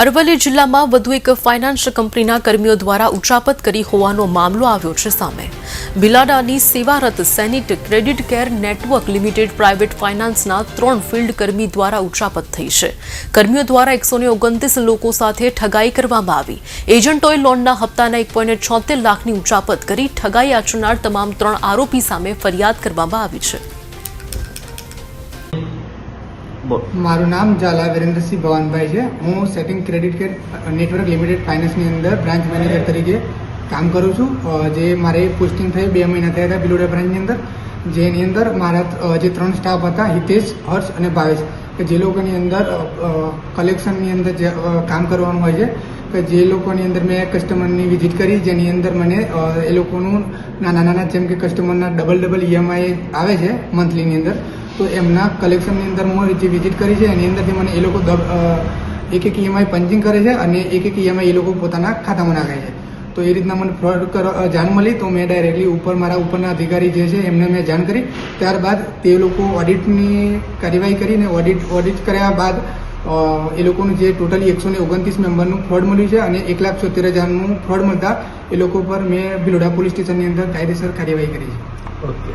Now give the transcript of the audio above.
અરવલ્લી જિલ્લામાં વધુ એક ફાઇનાન્સ કંપનીના કર્મીઓ દ્વારા ઉચાપત કરી હોવાનો મામલો આવ્યો છે સામે. બિલાડાની સેવારત સેનિટ credit care network limited private ફાઇનાન્સના ત્રણ ફિલ્ડ કર્મી દ્વારા ઉચાપત થઈ છે. કર્મીઓ દ્વારા એકસો ઓગણત્રીસ લોકો સાથે ઠગાઈ કરવામાં આવી. એજન્ટોએ લોનના હપ્તાના એક પોઈન્ટ છોતેર લાખની ઉચાપત કરી ઠગાઈ આચરનાર તમામ ત્રણ આરોપી સામે ફરિયાદ કરવામાં આવી છે. મારું નામ ઝાલા વિરેન્દ્રસિંહ ભવાનભાઈ છે. હું Satin credit care network limited ફાઇનાન્સની અંદર બ્રાન્ચ મેનેજર તરીકે કામ કરું છું. જે મારે પોસ્ટિંગ થઈ બે મહિના થયા હતા બિલોડા બ્રાન્ચની અંદર. જેની અંદર મારા જે ત્રણ સ્ટાફ હતા, હિતેશ, હર્ષ અને ભાવેશ. કે જે લોકોની અંદર કલેક્શનની અંદર જે કામ કરવાનું હોય છે. કે જે લોકોની અંદર મેં કસ્ટમરની વિઝિટ કરી, જેની અંદર મને એ લોકોનું નાના નાના જેમ કે કસ્ટમરના ડબલ ડબલ ઈએમઆઈ આવે છે, મંથલીની અંદર. તો એમના કલેક્શનની અંદર હું જે વિઝિટ કરી છે, એની અંદરથી મને એ લોકો એક એક ઈએમઆઈ પંચિંગ કરે છે અને એક એક ઈએમઆઈ એ લોકો પોતાના ખાતામાં નાખે છે. તો એ રીતના મને ફ્રોડ કરવા જાણ મળી તો મેં ડાયરેક્ટલી ઉપર, મારા ઉપરના અધિકારી જે છે એમને મેં જાણ કરી. ત્યારબાદ તે લોકો ઓડિટની કાર્યવાહી કરીને ઓડિટ ઓડિટ કર્યા બાદ એ લોકોનું જે ટોટલી એકસો ને ઓગણત્રીસ મેમ્બરનું ફ્રોડ મળ્યું છે અને એક લાખ છોતેર હજારનું ફ્રોડ મળતા એ લોકો પર મેં ભિલોડા પોલીસ સ્ટેશનની અંદર કાયદેસર કાર્યવાહી કરી છે. ઓકે